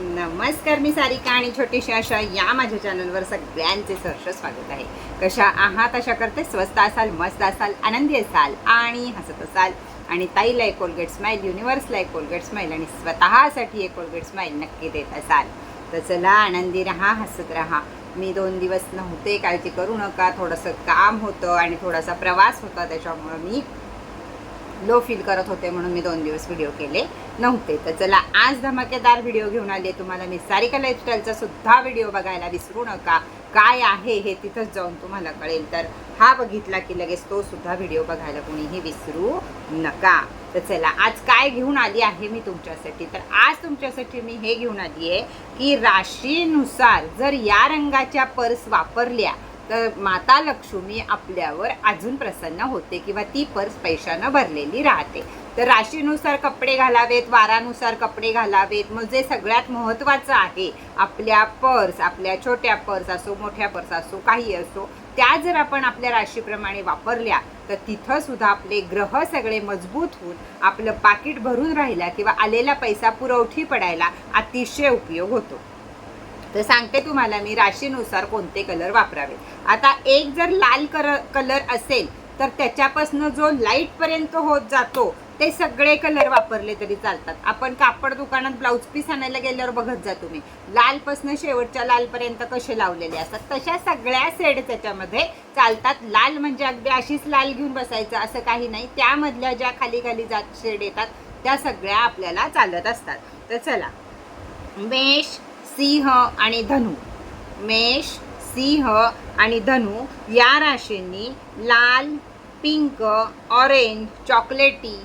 नमस्कार मी सारिका आणि छोटीशी आशा या माझ्या चॅनलवर सगळ्यांचे सहर्ष स्वागत आहे. कशा आहात? अशा करते. स्वस्त असाल मस्त असाल आनंदी असाल आणि हसत असाल. आणि ताईला एक कोलगेट स्माईल युनिव्हर्सला एक कोलगेट स्माईल आणि स्वतःसाठी एक कोलगेट स्माईल नक्की देत असाल. तर चला आनंदी राहा हसत राहा. मी दोन दिवस नव्हते काळजी करू नका. थोडंसं काम होतं आणि थोडासा प्रवास होता त्याच्यामुळं मी लो फील करत होते म्हणून मी दोन दिवस व्हिडिओ केले नव्हते. तर चला आज धमाकेदार व्हिडिओ घेऊन आले तुम्हाला मी. सारिका लाईफस्टाईलचा सुद्धा व्हिडिओ बघायला विसरू नका. काय आहे हे तिथंच जाऊन तुम्हाला कळेल. तर हा बघितला की लगेच तो सुद्धा व्हिडिओ बघायला कोणीही विसरू नका. तर चला आज काय घेऊन आली आहे मी तुमच्यासाठी? तर आज तुमच्यासाठी मी हे घेऊन आली आहे की राशीनुसार जर या रंगाच्या पर्स वापरल्या तर माता लक्ष्मी आपल्यावर अजून प्रसन्न होते किंवा ती पर्स पैशानं भरलेली राहते. तर राशीनुसार कपडे घालावेत वारानुसार कपडे घालावेत मग जे सगळ्यात महत्त्वाचं आहे आपल्या पर्स आपल्या छोट्या पर्स असो मोठ्या पर्स असो काही असो त्या जर आपण आपल्या राशीप्रमाणे वापरल्या तर तिथं सुद्धा आपले ग्रह सगळे मजबूत होऊन आपलं पाकिट भरून राहिला किंवा आलेला पैसा पुरवठी पडायला अतिशय उपयोग होतो. तर सांगते तुम्हाला मी राशीनुसार कोणते कलर वापरावे. आता एक जर लाल कर कलर असेल तर त्याच्यापासून जो लाईटपर्यंत होत जातो ते सगळे कलर वापरले तरी चालतात. आपण कापड दुकानात ब्लाऊज पीस आणायला गेल्यावर बघत जा तुम्ही. लालपासून शेवटच्या लालपर्यंत कसे लावलेले असतात. तशा सगळ्या सेड त्याच्यामध्ये चालतात. लाल म्हणजे अगदी अशीच लाल घेऊन बसायचं असं काही नाही. त्यामधल्या ज्या खाली खाली जात शेड येतात त्या सगळ्या आपल्याला चालत असतात. तर चला. मेष सिंह आणि धनु. मेष सिंह आणि धनु या राशींनी लाल पिंक ऑरेंज चॉकलेटी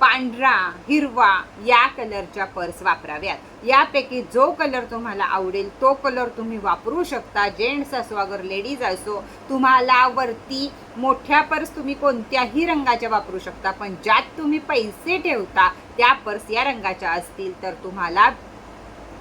पांढरा हिरवा या कलरच्या पर्स वापराव्यात. यापैकी जो कलर तुम्हाला आवडेल तो कलर तुम्ही वापरू शकता. जेंट्स असो अगर लेडीज असो तुम्हाला वरती मोठ्या पर्स तुम्ही कोणत्याही रंगाच्या वापरू शकता. पण ज्यात तुम्ही पैसे ठेवता त्या पर्स या रंगाच्या असतील तर तुम्हाला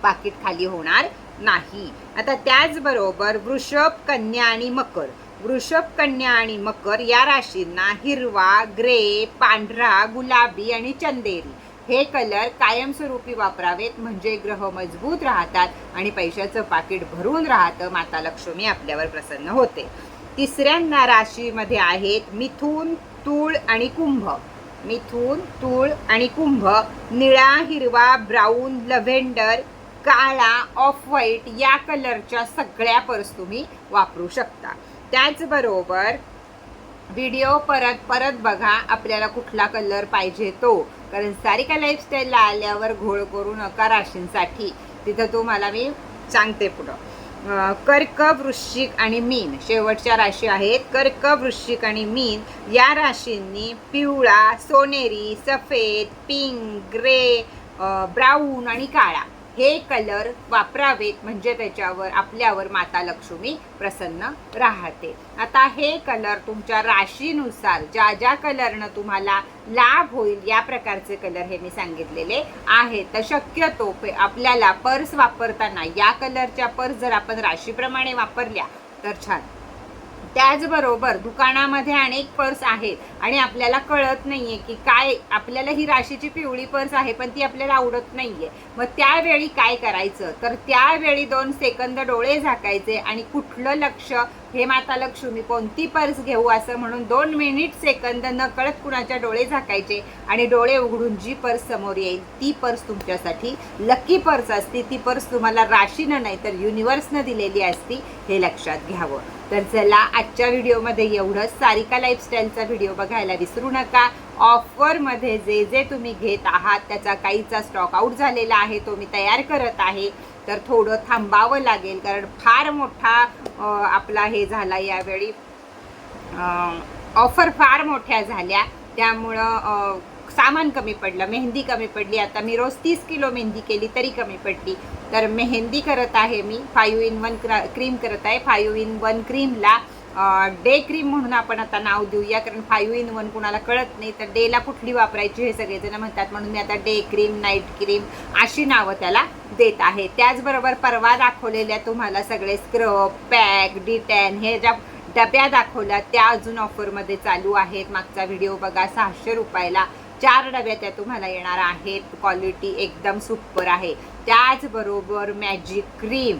पाकिट खाली होणार नाही. आता त्याचबरोबर वृषभ कन्या आणि मकर. वृषभ कन्या आणि मकर या राशींना हिरवा ग्रे पांढरा गुलाबी आणि चंदेरी हे कलर कायमस्वरूपी वापरावेत म्हणजे ग्रह मजबूत राहतात आणि पैशाचं पाकिट भरून राहतं माता लक्ष्मी आपल्यावर प्रसन्न होते. तिसऱ्यांना राशीमध्ये आहेत मिथून तूळ आणि कुंभ. मिथून तूळ आणि कुंभ निळा हिरवा ब्राऊन लव्हेंडर काळा ऑफ व्हाईट या कलरच्या सगळ्या पर्स तुम्ही वापरू शकता. त्याचबरोबर व्हिडिओ परत परत बघा आपल्याला कुठला कलर पाहिजे तो. कारण सारिका लाईफस्टाईलला आल्यावर घोळ करू नका राशींसाठी. तिथं तुम्हाला मी सांगते पुढं. कर्क वृश्चिक आणि मीन. शेवटच्या राशी आहेत. कर्क वृश्चिक आणि मीन या राशींनी पिवळा सोनेरी सफेद पिंक ग्रे ब्राऊन आणि काळा. हे कलर वापरावेत म्हणजे त्याच्यावर आपल्यावर माता लक्ष्मी प्रसन्न राहते. आता हे कलर तुमच्या राशीनुसार ज्या ज्या कलरनं तुम्हाला लाभ होईल या प्रकारचे कलर हे मी सांगितलेले आहेत. तर शक्यतो आपल्याला पर्स वापरताना या कलरच्या पर्स जर आपण राशीप्रमाणे वापरल्या तर छान. त्याचबरोबर दुकानामध्ये अनेक पर्स आहेत आणि आपल्याला कळत नाहीये की काय आपल्याला ही राशीची पिवळी पर्स आहे पण ती आपल्याला आवडत नाहीये. मग त्यावेळी काय करायचं? तर त्यावेळी दोन सेकंद डोळे झाकायचे आणि कुठलं लक्ष हे माता लक्ष्मी कोणती पर्स घेऊ असं म्हणून दोन मिनिट सेकंद न कळत कुणाच्या डोळे झाकायचे आणि डोळे उघडून जी पर्स समोर येईल ती पर्स तुमच्यासाठी लकी पर्स असती. ती पर्स तुम्हाला राशीनं नाही तर युनिवर्सनं दिलेली असती हे लक्षात घ्यावं. तर चला आजच्या व्हिडिओमध्ये एवढंच. सारिका लाईफस्टाईलचा व्हिडिओ बघायला विसरू नका. ऑफरमध्ये जे जे तुम्ही घेत आहात त्याचा काहीचा स्टॉक आऊट झालेला आहे तो मी तयार करत आहे. तर थोडं थांबावं लागेल कारण फार मोठा आपला हे झाला यावेळी. ऑफर फार मोठ्या झाल्या. त्यामुळं सामान कमी पडलं मेहंदी कमी पडली. आता मी रोज तीस किलो मेहंदी केली तरी कमी पडली. तर मेहंदी करत आहे मी फायू इन वन क्रा क्रीम करत आहे. फायू इन वन क्रीमला डे क्रीम म्हणून आपण आता नाव देऊया कारण फायू इन वन कुणाला कळत नाही. तर डेला कुठली वापरायची हे सगळेजण म्हणतात. म्हणून मी आता डे क्रीम नाईट क्रीम अशी नावं त्याला देत आहे. त्याचबरोबर परवा दाखवलेल्या तुम्हाला सगळे स्क्रब पॅक डिटॅन हे ज्या डब्या दाखवल्या त्या अजून ऑफरमध्ये चालू आहेत. मागचा व्हिडिओ बघा सहाशे रुपयाला. चार डब्या त्या तुम्हाला येणार आहेत. क्वालिटी एकदम सुपर आहे. त्याचबरोबर मॅजिक क्रीम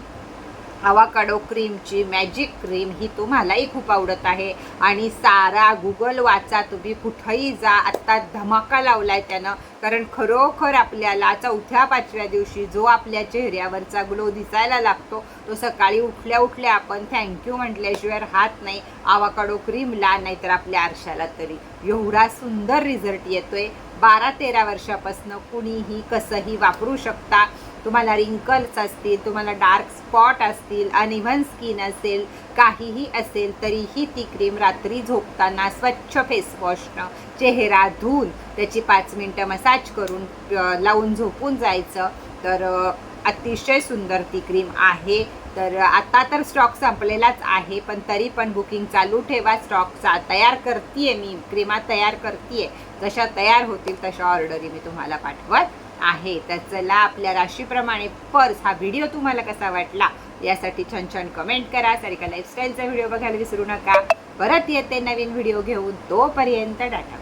अवाकाडो क्रीमची मॅजिक क्रीम ही तुम्हालाही खूप आवडत आहे. आणि सारा गुगल वाचा तुम्ही कुठंही जा आत्ता धमाका लावला आहे त्यानं. कारण खरोखर आपल्याला चौथ्या पाचव्या दिवशी जो आपल्या चेहऱ्यावरचा ग्लो दिसायला लागतो तो सकाळी उठल्या उठल्या आपण थँक्यू म्हटल्याशिवाय राहत नाही. आवाकाडो क्रीमला नाहीतर आपल्या आरशाला तरी. एवढा सुंदर रिझल्ट येतोय. बारा तेरा वर्षापासून कुणीही कसंही वापरू शकता. तुम्हाला रिंकल्स असतील तुम्हाला डार्क स्पॉट असतील अनइव्हन स्किन असेल काहीही असेल तरीही ती क्रीम रात्री झोपताना स्वच्छ फेसवॉशनं चेहरा धुवून त्याची पाच मिनटं मसाज करून लावून झोपून जायचं. तर अतिशय सुंदर ती क्रीम आहे. तर आता तर स्टॉक संपलेलाच आहे पण तरी पण बुकिंग चालू ठेवा. स्टॉकचा तयार करतीये मी क्रीमा तयार करतीये. जशा तयार होतील तशा ऑर्डरी मी तुम्हाला पाठवत आहे. तर चला आपल्या राशीप्रमाणे पर्स हा व्हिडिओ तुम्हाला कसा वाटला यासाठी छान छान कमेंट करा. सारिका लाईफस्टाईलचा व्हिडिओ बघायला विसरू नका. परत येते नवीन व्हिडिओ घेऊन. तोपर्यंत डाटा